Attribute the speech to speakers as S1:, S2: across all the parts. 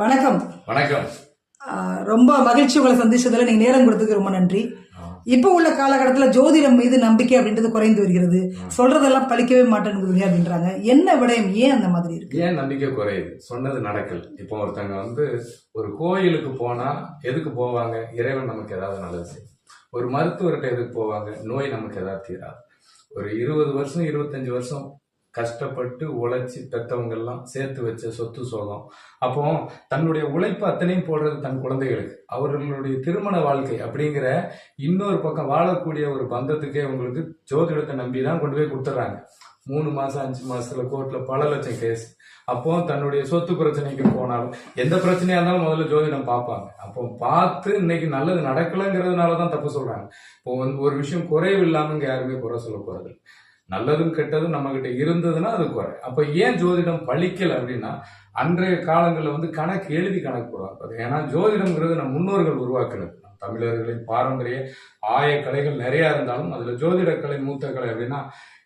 S1: வணக்கம்.
S2: வணக்கம்.
S1: ரொம்ப மகிழ்ச்சி உங்களை சந்திச்சதுல நீங்க நேரம் கொடுத்ததுக்கு ரொம்ப நன்றி. இப்போ உள்ள காலகட்டத்தில் ஜோதிடம் மீது நம்பிக்கை அப்படின்றது குறைந்து வருகிறது. சொல்றதெல்லாம் பழிக்கவே மாட்டேங்குது அப்படின்றாங்க. என்ன விடயம் ஏன் அந்த மாதிரி இருக்கு?
S2: ஏன் நம்பிக்கை குறையுது? சொன்னது நடக்கல. இப்போ ஒருத்தங்க வந்து ஒரு கோயிலுக்கு போனா எதுக்கு போவாங்க? இறைவன் நமக்கு ஏதாவது நல்லது செய்யும். ஒரு மருத்துவர்கிட்ட எதுக்கு போவாங்க? நோய் நமக்கு ஏதாவது தீராது. ஒரு இருபது வருஷம் இருபத்தஞ்சு வருஷம் கஷ்டப்பட்டு உழைச்சி பெற்றவங்கெல்லாம் சேர்த்து வச்ச சொத்து சோகம். அப்போ தன்னுடைய உழைப்பு அத்தனையும் போடுறது தன் குழந்தைகளுக்கு. அவர்களுடைய திருமண வாழ்க்கை அப்படிங்கிற இன்னொரு பக்கம் வாழக்கூடிய ஒரு பந்தத்துக்கே உங்களுக்கு ஜோதிடத்தை நம்பி தான் கொண்டு போய் கொடுத்துட்றாங்க மூணு மாசம் அஞ்சு மாசத்துல கோர்ட்ல பல லட்சம் கேஸ் அப்போ தன்னுடைய சொத்து பிரச்சனைக்கு போனாலும் எந்த பிரச்சனையா இருந்தாலும் முதல்ல ஜோதிடம் பார்ப்பாங்க. அப்போ பார்த்து இன்னைக்கு நல்லது நடக்கலைங்கிறதுனால தான் தப்பு சொல்றாங்க. இப்போ வந்து ஒரு விஷயம் குறைவு இல்லாம இங்க யாருமே குறை சொல்ல போறது நல்லதும் கெட்டதும் நம்ம கிட்ட இருந்ததுன்னா அது குறை. அப்ப ஏன் ஜோதிடம் பழிக்கல அப்படின்னா அன்றைய காலங்களில் வந்து கணக்கு எழுதி கணக்கு போடுவாங்க ஏன்னா ஜோதிடம்ங்கிறது நம்ம முன்னோர்கள் உருவாக்குனது. தமிழர்களின் பாரம்பரிய ஆய கலைகள் நிறைய இருந்தாலும் அதுல ஜோதிட கலை மூத்த கலை அப்படின்னா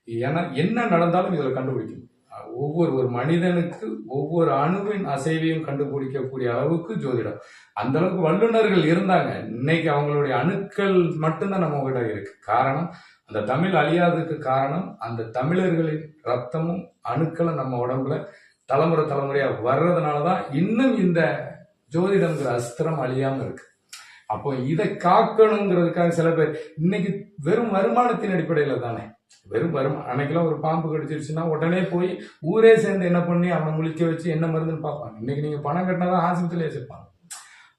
S2: ஏன்னா என்ன நடந்தாலும் இதில் கண்டுபிடிக்கும் ஒவ்வொரு ஒரு மனிதனுக்கு ஒவ்வொரு அணுவின் அசைவையும் கண்டுபிடிக்கக்கூடிய அளவுக்கு ஜோதிடம். அந்த அளவுக்கு வல்லுநர்கள் இருந்தாங்க. இன்னைக்கு அவங்களுடைய அணுக்கள் மட்டும்தான் நம்ம கிட்ட இருக்கு. காரணம் அந்த தமிழ் அழியாததுக்கு காரணம் அந்த தமிழர்களின் ரத்தமும் அணுக்களும் நம்ம உடம்புல தலைமுறை தலைமுறையாக வர்றதுனால தான் இன்னும் இந்த ஜோதிடம்ங்கிற அஸ்திரம் அழியாமல் இருக்கு. அப்போ இதை காக்கணுங்கிறதுக்காக சில பேர் இன்னைக்கு வெறும் வருமானத்தின் அடிப்படையில் தானே. வெறும் வரும் அன்னைக்கெல்லாம் ஒரு பாம்பு கடிச்சிருச்சுன்னா உடனே போய் ஊரே சேர்ந்து என்ன பண்ணி அவனை முழிக்க வச்சு என்ன மருந்துன்னு பார்ப்பாங்க. இன்னைக்கு நீங்கள் பணம் கட்டினாதான் ஆஸ்பத்திரியிலே வச்சுருப்பாங்க.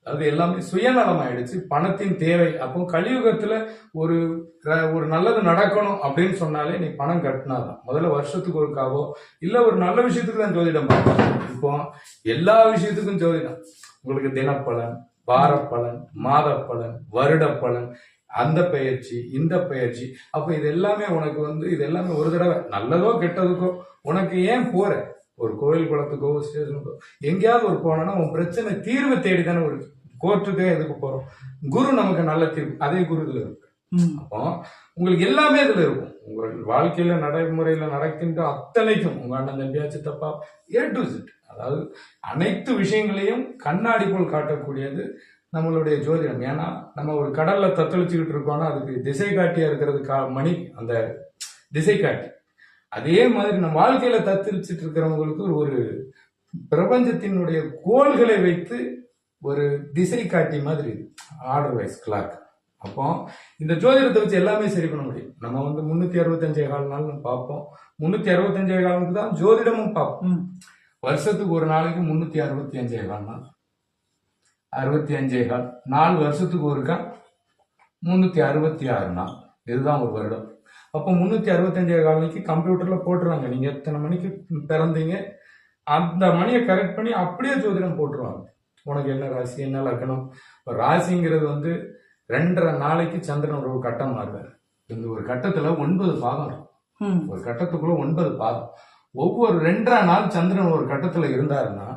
S2: அது எல்லாமே சுயநலம் ஆயிடுச்சு பணத்தின் தேவை. அப்போ கலியுகத்துல ஒரு ஒரு நல்லது நடக்கணும் அப்படின்னு சொன்னாலே நீ பணம் கட்டினாதான். முதல்ல வருஷத்துக்கு ஒருக்காவோ இல்ல ஒரு நல்ல விஷயத்துக்கு தான் ஜோதிடம் பார்க்கணும். இப்போ எல்லா விஷயத்துக்கும் ஜோதிடம். உங்களுக்கு தினப்பலன் வாரப்பலன் மாத பலன் வருட பலன் அந்த பயிற்சி இந்த பயிற்சி அப்ப இது எல்லாமே உனக்கு வந்து இது எல்லாமே ஒரு தடவை. நல்லதோ கெட்டதுக்கோ உனக்கு ஏன் போற? ஒரு கோயில் குளத்துக்கோ ஸ்டேஷனுக்கோ எங்கேயாவது ஒரு போனோம்னா உன் பிரச்சனை தீர்வு தேடி தானே ஒரு கோர்ட்டுக்கே எதுக்கு போறோம்? குரு நமக்கு நல்ல தீர்வு. அதே குரு இதுல இருக்கு. அப்போ உங்களுக்கு எல்லாமே இதுல இருக்கும். உங்கள் வாழ்க்கையில நடைமுறையில நடக்கின்ற அத்தனைக்கும் உங்க அண்ணன் தம்பியாச்சு தப்பா ஏ டு Z. அதாவது அனைத்து விஷயங்களையும் கண்ணாடி போல் காட்டக்கூடியது நம்மளுடைய ஜோதிடம். ஏன்னா நம்ம ஒரு கடல்ல தத்தளிச்சுக்கிட்டு இருக்கோம்னா அதுக்கு திசை காட்டியா இருக்கிறது கா- மணி அந்த திசை காட்டி. அதே மாதிரி நம்ம வாழ்க்கையில தத்தளிச்சுட்டு இருக்கிறவங்களுக்கு ஒரு- பிரபஞ்சத்தினுடைய கோள்களை வைத்து ஒரு திசை காட்டி மாதிரி ஆர்டர் வைஸ் கிளாக். அப்போ இந்த ஜோதிடத்தை வச்சு எல்லாமே சரி பண்ண முடியும். நம்ம வந்து முன்னூத்தி அறுபத்தஞ்சே கால் நாள் பார்ப்போம். முன்னூத்தி அறுபத்தஞ்சே காலுக்கு தான் ஜோதிடமும் பார்ப்போம். வருஷத்துக்கு ஒரு நாளைக்கு முன்னூத்தி அறுபத்தி அஞ்சே கால் நாள். அறுபத்தி அஞ்சே கால். நாலு வருஷத்துக்கு ஒருக்கா? முன்னூத்தி அறுபத்தி ஆறு நாள். இதுதான் ஒரு வருடம். அப்போ முன்னூத்தி அறுபத்தஞ்சே கால் மணிக்கு கம்ப்யூட்டர்ல போட்டுருவாங்க. நீங்க எத்தனை மணிக்கு பிறந்தீங்க அந்த மணியை கரெக்ட் பண்ணி அப்படியே ஜோதிடம் போட்டுருவாங்க. உனக்கு என்ன ராசி என்ன லக்னம் இப்போ ராசிங்கிறது வந்து ரெண்டரை நாளைக்கு சந்திரன் ஒரு கட்டம் மாறுவார். இந்த ஒரு கட்டத்துல ஒன்பது பாதம் இருக்கும்.
S1: ம்.
S2: ஒரு கட்டத்துக்குள்ள ஒன்பது பாதம் ஒவ்வொரு ரெண்டரை நாள் சந்திரன் ஒரு கட்டத்துல இருந்தாருன்னா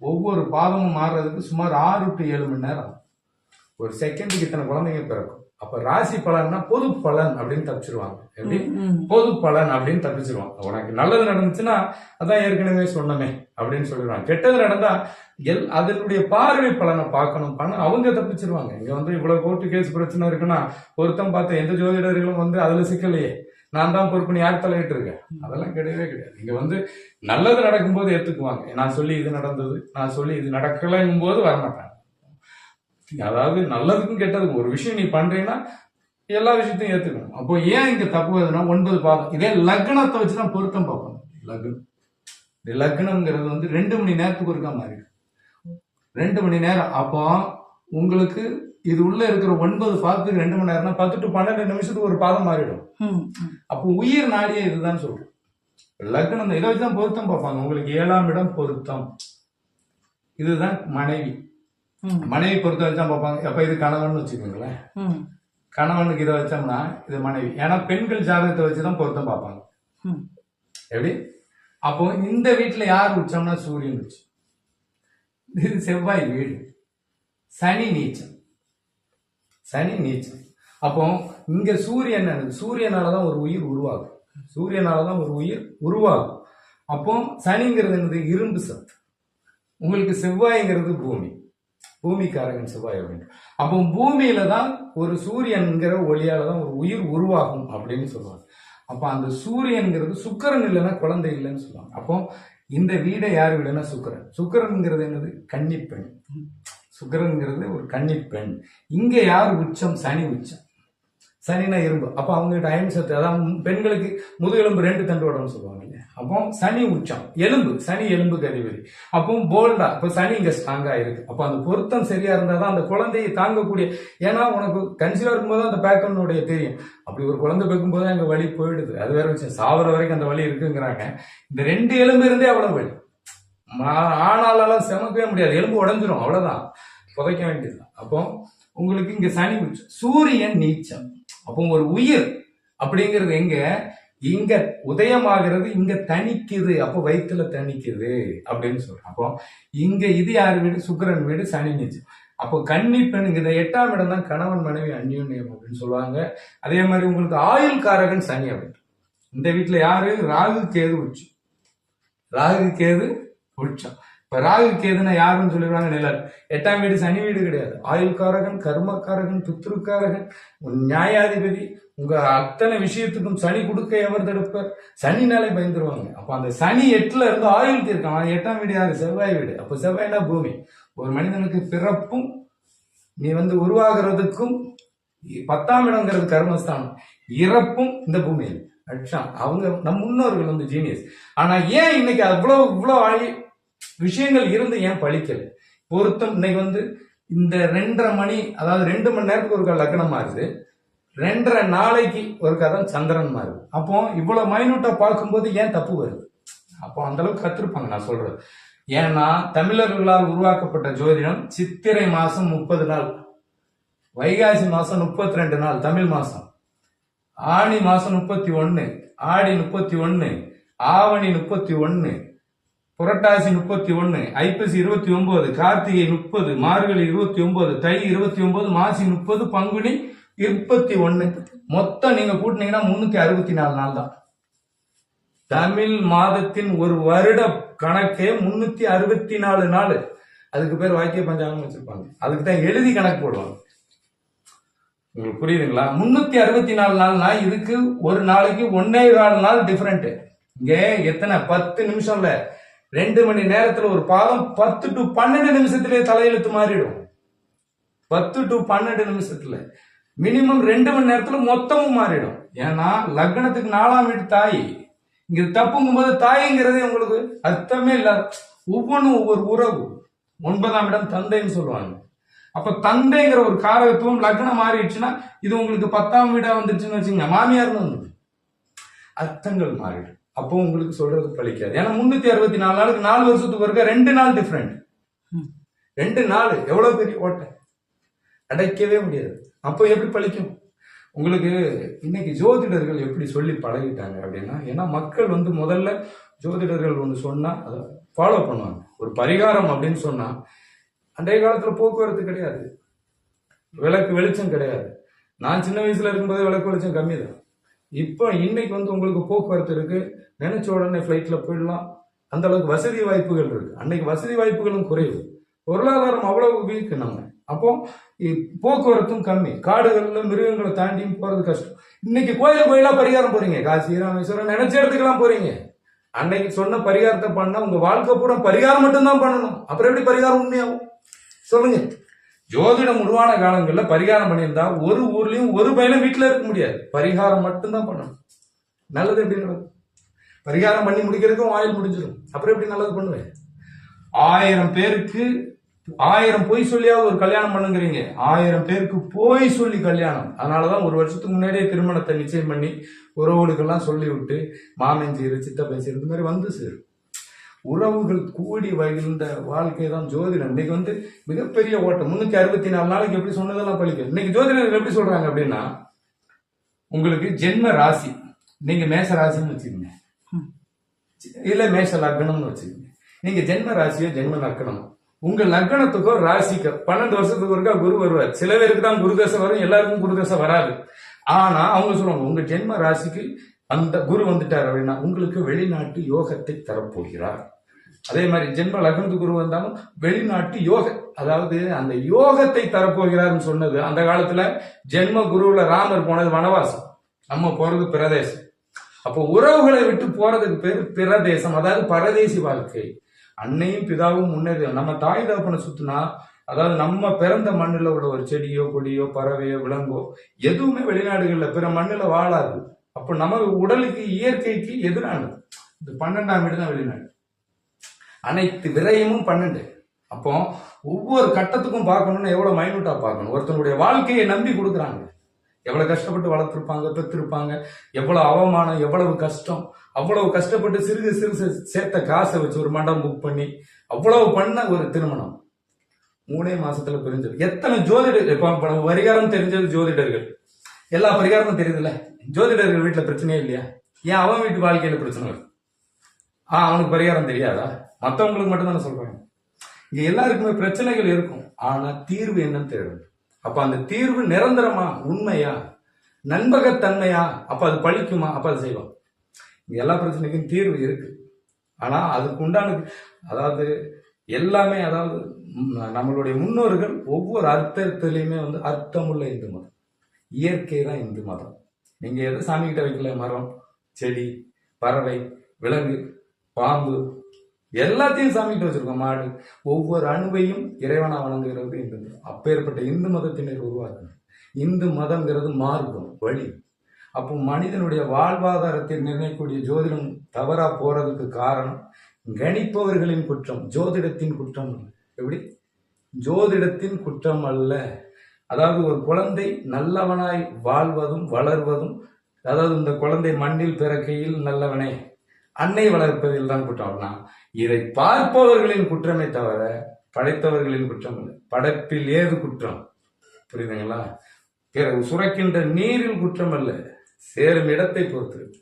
S2: ஒவ்வொரு பாதமும் மாறுறதுக்கு சுமார் ஆறு டு ஏழு மணி நேரம் ஆகும். ஒரு செகண்டுக்கு இத்தனை குழந்தைங்க பிறக்கும். அப்ப ராசி பலன்னா பொது பலன் அப்படின்னு தப்பிச்சிருவாங்க. எப்படி. பொது பலன் அப்படின்னு தப்பிச்சிருவாங்க. உனக்கு நல்லது நடந்துச்சுன்னா அதான் ஏற்கனவே சொன்னமே அப்படின்னு சொல்லிடுவாங்க. கெட்டது நடந்தா எல் அதனுடைய பார்வை பலனை பார்க்கணும். பண்ண அவங்க தப்பிச்சிருவாங்க. இங்க வந்து இவ்வளவு கோர்ட்டு கேஸ் பிரச்சனை இருக்குன்னா ஒருத்தன் பார்த்த எந்த ஜோதிடர்களும் வந்து அதுல சிக்கலையே. நான் தான் பொறுப்புன்னு யார் தலையிட்டு இருக்கேன் அதெல்லாம் கிடையவே கிடையாது. இங்க வந்து நல்லது நடக்கும்போது ஏத்துக்குவாங்க. நான் சொல்லி இது நடந்தது நான் சொல்லி இது நடக்கலைங்கும் போது வரமாட்டாங்க. அதாவது நல்லதுக்கும் கெட்டதுக்கும் ஒரு விஷயம் நீ பண்றீங்கன்னா எல்லா விஷயத்தையும் ஏத்துக்கணும். அப்போ ஏன் இங்க தப்பு வருதுன்னா ஒன்பது பாதம் இதே லக்னத்தை வச்சு தான் பொருத்தம் பார்ப்போம். லக்னம். இந்த லக்னம்ங்கிறது வந்து ரெண்டு மணி நேரத்துக்கு ஒருக்கா மாறி ரெண்டு மணி நேரம். அப்போ உங்களுக்கு இது உள்ள இருக்கிற ஒன்பது பாதத்துக்கு ரெண்டு மணி நேரம்னா பத்து டு பன்னெண்டு நிமிஷத்துக்கு ஒரு பாதம் மாறிடும். அப்போ உயிர் நாடியே இதுதான் சொல்றோம். லக்னம் இதை வச்சு தான் பொருத்தம் பார்ப்பாங்க. உங்களுக்கு ஏழாம் இடம் பொருத்தம். இதுதான் மனைவி. மனைவி பொருத்தம் வச்சு தான் பார்ப்பாங்க. அப்ப இது கணவன் வச்சுக்கோங்களேன். கணவனுக்கு இதை வச்சோம்னா இது மனைவி. ஏன்னா பெண்கள் ஜாதகத்தை வச்சு தான் பொருத்தம் பார்ப்பாங்க. எப்படி? அப்போ இந்த வீட்டுல யார் உச்சம்னா சூரியன் உச்சம். இது செவ்வாய் வீடு. சனி நீச்சம். சனி நீச்சம். அப்போ இங்க சூரியன் சூரியனாலதான் ஒரு உயிர் உருவாகும். சூரியனாலதான் ஒரு உயிர் உருவாகும். அப்போ சனிங்கிறது என்னது? இரும்பு சத்து. உங்களுக்கு செவ்வாய்ங்கிறது பூமி. பூமிக்காரகன் செவ்வாய் அப்படின்னு. அப்போ பூமியில தான் ஒரு சூரியன்கிற ஒளியால தான் ஒரு உயிர் உருவாகும் அப்படின்னு சொல்லுவாங்க. அப்போ அந்த சூரியன்கிறது சுக்கிரன் இல்லைன்னா குழந்தை இல்லைன்னு சொல்லுவாங்க. அப்போ இந்த வீடை யார் வீடுனா சுக்கிரன். சுக்கிரன்ங்கிறது என்னது? கன்னிப்பெண். சுக்கிரன்ங்கிறது ஒரு கன்னிப்பெண். இங்கே யார் உச்சம்? சனி உச்சம். சனினா இரும்பு. அப்போ அவங்ககிட்ட அயன் சத்து அதான் பெண்களுக்கு முதுகெலும்பு ரெண்டு தண்டு உடம்பு சொல்லுவாங்க. அப்போ சனி உச்சம் எலும்பு சனி எலும்புக்கு அதிபதி அப்போ போல்டா இப்போ சனி இங்க ஸ்ட்ராங்கா இருக்கு. அப்போ அந்த பொருத்தம் சரியா இருந்தால் தான் அந்த குழந்தையை தாங்கக்கூடிய ஏன்னா உனக்கு கன்சீவா இருக்கும்போது அந்த பேக்கனுடைய தெரியும். அப்படி ஒரு குழந்தை பெக்கும்போது அங்க வழி போயிடுது. அது வேற விஷயம். சாவர வரைக்கும் அந்த வழி இருக்குங்கிறாங்க. இந்த ரெண்டு எலும்பு இருந்தே அவ்வளவு வழி மா- செமக்கவே முடியாது. எலும்பு உடஞ்சிரும் அவ்வளவுதான். புதைக்க வேண்டியதுதான் அப்போ உங்களுக்கு இங்க சனி உச்சம். சூரியன் நீச்சம். அப்போ ஒரு உயிர் அப்படிங்கிறது எங்க? இங்க உதயமாகிறது இங்க தணிக்குது. அப்போ வயிற்றுல தணிக்குது அப்படின்னு சொல்றோம். அப்போ இங்க இது யார் வீடு? சுக்கிரன் வீடு சனி நிச்சயம். அப்போ கன்னி பெண் இந்த எட்டாம் இடம் தான் கணவன் மனைவி அந்யோன்யம் அப்படின்னு சொல்லுவாங்க. அதே மாதிரி உங்களுக்கு ஆயுள் காரகன் சனி அப்படின்னு இந்த வீட்டுல யாரு? ராகு கேது உச்சம். ராகு கேது உச்சம். இப்ப ராகு கேதுன்னா யாருன்னு சொல்லிடுவாங்க நிழல் எட்டாம் வீடு சனி வீடு கிடையாது. ஆயுள்காரகன் கர்மக்காரகன் பித்ருக்காரகன் உன் நியாயாதிபதி. உங்க அத்தனை விஷயத்துக்கும் சனி கொடுக்க எவர் தடுப்பர்? சனினாலே பயந்துருவாங்க. அப்ப அந்த சனி எட்டுல இருந்து ஆயுள் இருக்கான் எட்டாம் வீடு யாரு? செவ்வாய் வீடு. அப்ப செவ்வாய்னா பூமி. ஒரு மனிதனுக்கு பிறப்பும் நீ வந்து உருவாகிறதுக்கும் பத்தாம் இடங்கிறது கர்மஸ்தானம். இறப்பும் இந்த பூமியில். அட்சா அவங்க நம் முன்னோர்கள் வந்து ஜீனியஸ் ஆனா ஏன் இன்னைக்கு அவ்வளவு இவ்வளவு ஆழி விஷயங்கள் இருந்து ஏன் பழிக்கல? பொருத்தம் இன்னைக்கு வந்து இந்த ரெண்டரை மணி அதாவது ரெண்டு மணி நேரத்துக்கு ஒரு லக்னம் மாறுது. ரெண்டரை நாளைக்கு ஒரு கதம் சந்திரன் மாறுது. அப்போ இவ்வளவு மைனூட்டா பார்க்கும்போது ஏன் தப்பு வருது? அப்போ அந்த அளவுக்கு கத்திருப்பாங்க நான் சொல்றது. ஏன்னா தமிழர்களால் உருவாக்கப்பட்ட ஜோதிடம் சித்திரை மாசம் முப்பது நாள் வைகாசி மாசம் முப்பத்தி ரெண்டு நாள் தமிழ் மாசம். ஆனி மாசம் முப்பத்தி ஒன்னு ஆடி முப்பத்தி ஒன்னு ஆவணி முப்பத்தி ஒன்னு புரட்டாசி முப்பத்தி ஒன்னு ஐப்பசி இருபத்தி ஒன்பது கார்த்திகை முப்பது மார்கழி இருபத்தி ஒன்பது தை இருபத்தி ஒன்பது மாசி முப்பது பங்குனி முப்பத்தி ஒன்னு. மொத்தம் நீங்க கூட்டினீங்கன்னா முன்னூத்தி அறுபத்தி நாலு நாள் தான் தமிழ் மாதத்தின் ஒரு வருட கணக்கே முன்னூத்தி அறுபத்தி நாலு நாள். அதுக்கு பேர் வாக்கிய பஞ்சாங்கம் வச்சிருப்பாங்க. அதுக்கு தான் எழுதி கணக்கு போடுவாங்க. உங்களுக்கு புரியுதுங்களா? முன்னூத்தி அறுபத்தி நாலு நாள்னா இதுக்கு ஒரு நாளைக்கு ஒன்னே கால் நாள் டிஃப்ரெண்ட் இங்க எத்தனை? பத்து நிமிஷம்ல ரெண்டு மணி நேரத்துல ஒரு பாதம் பத்து டு பன்னெண்டு நிமிஷத்திலே தலையெழுத்து மாறிடும். பத்து டு பன்னெண்டு நிமிஷத்துல. மினிமம் ரெண்டு மணி நேரத்துல மொத்தமும் மாறிடும். ஏன்னா லக்னத்துக்கு நாலாம் வீட்டு தாய். இங்க தப்புங்கும் போது தாய்ங்கிறதே உங்களுக்கு அர்த்தமே இல்ல. ஒவ்வொன்றும் ஒவ்வொரு உறவு. ஒன்பதாம் இடம் தந்தைன்னு சொல்லுவாங்க. அப்ப தந்தைங்கிற ஒரு காரகத்துவம் லக்னம் மாறிடுச்சுன்னா இது உங்களுக்கு பத்தாம் வீடா வந்துருச்சுன்னு வச்சுங்க மாமியார்னு வந்து அர்த்தங்கள் மாறிடும். அப்போ உங்களுக்கு சொல்றது பழிக்காது. ஏன்னா முன்னூத்தி அறுபத்தி நாலு நாளுக்கு நாலு வருஷத்துக்கு ஒருக்க ரெண்டு நாள் டிஃப்ரெண்ட். ரெண்டு நாள் எவ்வளவு பெரிய ஓட்டை? அடைக்கவே முடியாது. அப்போ எப்படி பழிக்கும்? உங்களுக்கு இன்னைக்கு ஜோதிடர்கள் எப்படி சொல்லி பழகிட்டாங்க அப்படின்னா ஏன்னா மக்கள் வந்து முதல்ல ஜோதிடர்கள் ஒன்று சொன்னா அதை ஃபாலோ பண்ணுவாங்க. ஒரு பரிகாரம் அப்படின்னு சொன்னா அன்றைய காலத்துல போக்குவரத்து கிடையாது. விளக்கு வெளிச்சம் கிடையாது. நான் சின்ன வயசுல இருக்கும்போது விளக்கு வெளிச்சம் கம்மி தான் இப்போ இன்னைக்கு வந்து உங்களுக்கு போக்குவரத்து இருக்கு. நினைச்ச உடனே ஃப்ளைட்ல போயிடலாம். அந்த அளவுக்கு வசதி வாய்ப்புகள் இருக்கு. அன்னைக்கு வசதி வாய்ப்புகளும் குறைவு. பொருளாதாரம் அவ்வளவு வீக்கு நம்ம அப்போ போக்குவரத்தும் கம்மி. காடுகள்ல மிருகங்களை தாண்டியும் போறது கஷ்டம். இன்னைக்கு கோயில் கோயிலா பரிகாரம் போறீங்க. காசி ராமேஸ்வரம் நினைச்ச இடத்துக்கெல்லாம் போறீங்க. அன்னைக்கு சொன்ன பரிகாரத்தை பண்ணா உங்க வாழ்க்கை பூரா பரிகாரம் மட்டும்தான் பண்ணணும். அப்புறம் எப்படி பரிகாரம் உண்மையாகும்? சொல்லுங்க. ஜோதிடம் உருவான காலங்களில் பரிகாரம் பண்ணியிருந்தா ஒரு ஊர்லயும் ஒரு பையனும் வீட்டில் இருக்க முடியாது. பரிகாரம் மட்டும்தான் பண்ணணும். நல்லது எப்படி நடக்கும்? பரிகாரம் பண்ணி முடிக்கிறதுக்கும் ஆயில் முடிஞ்சிடும். அப்புறம் எப்படி நல்லது பண்ணுவேன்? ஆயிரம் பேருக்கு ஆயிரம் பொய் சொல்லியாவது ஒரு கல்யாணம் பண்ணுங்கிறீங்க. ஆயிரம் பேருக்கு போய் சொல்லி கல்யாணம். அதனாலதான் ஒரு வருஷத்துக்கு முன்னாடியே திருமணத்தை நிச்சயம் பண்ணி உறவுகளுக்கெல்லாம் சொல்லி விட்டு மாமன் சீரு சித்தப்பன் சீரு இந்த மாதிரி வந்து சேரும். உறவுகள் கூடி வகிழ்ந்த வாழ்க்கை தான் ஜோதிடம். இன்னைக்கு வந்து மிகப்பெரிய ஓட்டம். முன்னூத்தி அறுபத்தி நாலு நாளைக்கு எப்படி சொன்னதெல்லாம் பழிக்கும் இன்னைக்கு ஜோதிடர்கள் எப்படி சொல்றாங்க அப்படின்னா உங்களுக்கு ஜென்ம ராசி நீங்க மேச ராசின்னு வச்சுக்கோங்க. இல்ல மேஷ லக்னம்னு வச்சுக்கோங்க. நீங்க ஜென்ம ராசியோ ஜென்ம லக்னம் உங்க லக்னத்துக்கோ ராசிக்கோ பன்னெண்டு வருஷத்துக்கு ஒருக்கா குரு வருவார். சில பேருக்கு தான் குருதசை வரும் எல்லாருக்கும் குருதசை வராது. ஆனா அவங்க சொல்லுவாங்க உங்க ஜென்ம ராசிக்கு அந்த குரு வந்துட்டார் அப்படின்னா உங்களுக்கு வெளிநாட்டு யோகத்தை தரப்போகிறார். அதே மாதிரி ஜென்ம லக்னத்து குரு வந்தாலும் வெளிநாட்டு யோக அதாவது அந்த யோகத்தை தரப்போகிறார்னு சொன்னது அந்த காலத்துல ஜென்ம குருவுல ராமர் போனது வனவாசம். நம்ம போறது பிரதேசம். அப்போ உறவுகளை விட்டு போறதுக்கு பேர் பிரதேசம் அதாவது பரதேசி வாழ்க்கை. அன்னையும் பிதாவும் முன்னேறி நம்ம தாய் தகப்பனை சுத்தினா அதாவது நம்ம பிறந்த மண்ணில் உள்ள ஒரு செடியோ கொடியோ பறவையோ விலங்கோ எதுவுமே வெளிநாடுகளில் பிற மண்ணில் வாழாது. அப்போ நம்ம உடலுக்கு இயற்கைக்கு எதிரானது. இந்த பன்னெண்டாம் வீடு தான் வெளிநாடு. அனைத்து விரயமும் பன்னெண்டு. அப்போ ஒவ்வொரு கட்டத்துக்கும் பார்க்கணும்னு எவ்வளவு மைனூட்டா பார்க்கணும்? ஒருத்தனுடைய வாழ்க்கையை நம்பி கொடுக்குறாங்க. எவ்வளவு கஷ்டப்பட்டு வளர்த்துருப்பாங்க பெற்றிருப்பாங்க எவ்வளவு அவமானம் எவ்வளவு கஷ்டம் அவ்வளவு கஷ்டப்பட்டு சிறுக சிறுசு சேர்த்த காசை வச்சு ஒரு மண்டபம் புக் பண்ணி அவ்வளவு பண்ண ஒரு திருமணம். மூணே மாசத்துல பிரிஞ்சது. எத்தனை ஜோதிடர் இப்ப பரிகாரம் தெரிஞ்சது ஜோதிடர்கள். எல்லா பரிகாரமும் தெரியுதுல்ல? ஜோதிடர்கள் வீட்டுல பிரச்சனையே இல்லையா? ஏன் அவன் வீட்டு வாழ்க்கையில பிரச்சனை வருது ஆ அவனுக்கு பரிகாரம் தெரியாதா? மற்றவங்களுக்கு மட்டும்தான் சொல்றேன் இங்க எல்லாருக்குமே பிரச்சனைகள் இருக்கும். ஆனா தீர்வு என்னன்னு தேடும் அப்ப அந்த தீர்வு நிரந்தரமா உண்மையா நண்பகத்தன்மையா அப்ப அது பழிக்குமா? அப்ப அது செய்வோம் இங்க எல்லா பிரச்சனைக்கும் தீர்வு இருக்கு. ஆனா அதுக்கு உண்டான அதாவது எல்லாமே அதாவது நம்மளுடைய முன்னோர்கள் ஒவ்வொரு அர்த்தத்திலையுமே வந்து அர்த்தமுள்ள இந்து மதம். இயற்கை தான் இந்து மதம். நீங்க எதை சாமி கிட்ட வைக்கல? மரம் செடி பறவை விலங்கு பாம்பு எல்லாத்தையும் சாமிட்டு வச்சிருக்கோம். மாடு ஒவ்வொரு அணுவையும் இறைவனா வணங்குகிறது இந்து மதம் அப்பேற்பட்ட இந்து மதத்தினர் உருவாக்கணும் இந்து மதங்கிறது மார்க்கம் வழி. அப்போ மனிதனுடைய வாழ்வாதாரத்தை நிர்ணயிக்கக்கூடிய ஜோதிடம் தவறா போறதுக்கு காரணம் கணிப்பவர்களின் குற்றம் ஜோதிடத்தின் குற்றம் எப்படி? ஜோதிடத்தின் குற்றம் அல்ல. அதாவது ஒரு குழந்தை நல்லவனாய் வாழ்வதும் வளர்வதும் அதாவது இந்த குழந்தை மண்ணில் பிறக்கையில் நல்லவனே அன்னை வளர்ப்பதில் தான் குற்றம்னா இதை பார்ப்பவர்களின் குற்றமே தவிர படைத்தவர்களின் குற்றம் இல்லை. படைப்பில் ஏது குற்றம்? புரியுதுங்களா? பிறகு சுரக்கின்ற நீரில் குற்றம் அல்ல சேரும் இடத்தை பொறுத்து இருக்கு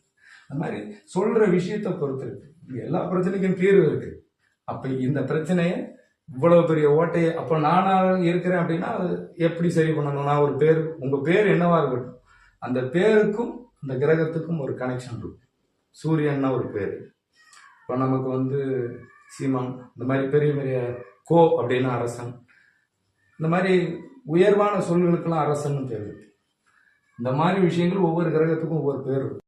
S2: அந்த மாதிரி சொல்ற விஷயத்தை பொறுத்து இருக்கு எல்லா பிரச்சனைக்கும் தீர்வு இருக்கு. அப்ப இந்த பிரச்சனையை இவ்வளவு பெரிய ஓட்டையை அப்போ நானா இருக்கிறேன் அப்படின்னா அது எப்படி சரி பண்ணணும்? நான் ஒரு பேர் உங்க பேர் என்னவா இருக்கட்டும். அந்த பேருக்கும் அந்த கிரகத்துக்கும் ஒரு கனெக்ஷன் இருக்கும். சூரியன்னா ஒரு பேர். இப்போ நமக்கு வந்து சீமான் இந்த மாதிரி பெரிய பெரிய கோ அப்படின்னா அரசன். இந்த மாதிரி உயர்வான சொல்களுக்கெல்லாம் அரசன் பேர். இந்த மாதிரி விஷயங்கள் ஒவ்வொரு கிரகத்துக்கும் ஒவ்வொரு பேர். இருக்கும்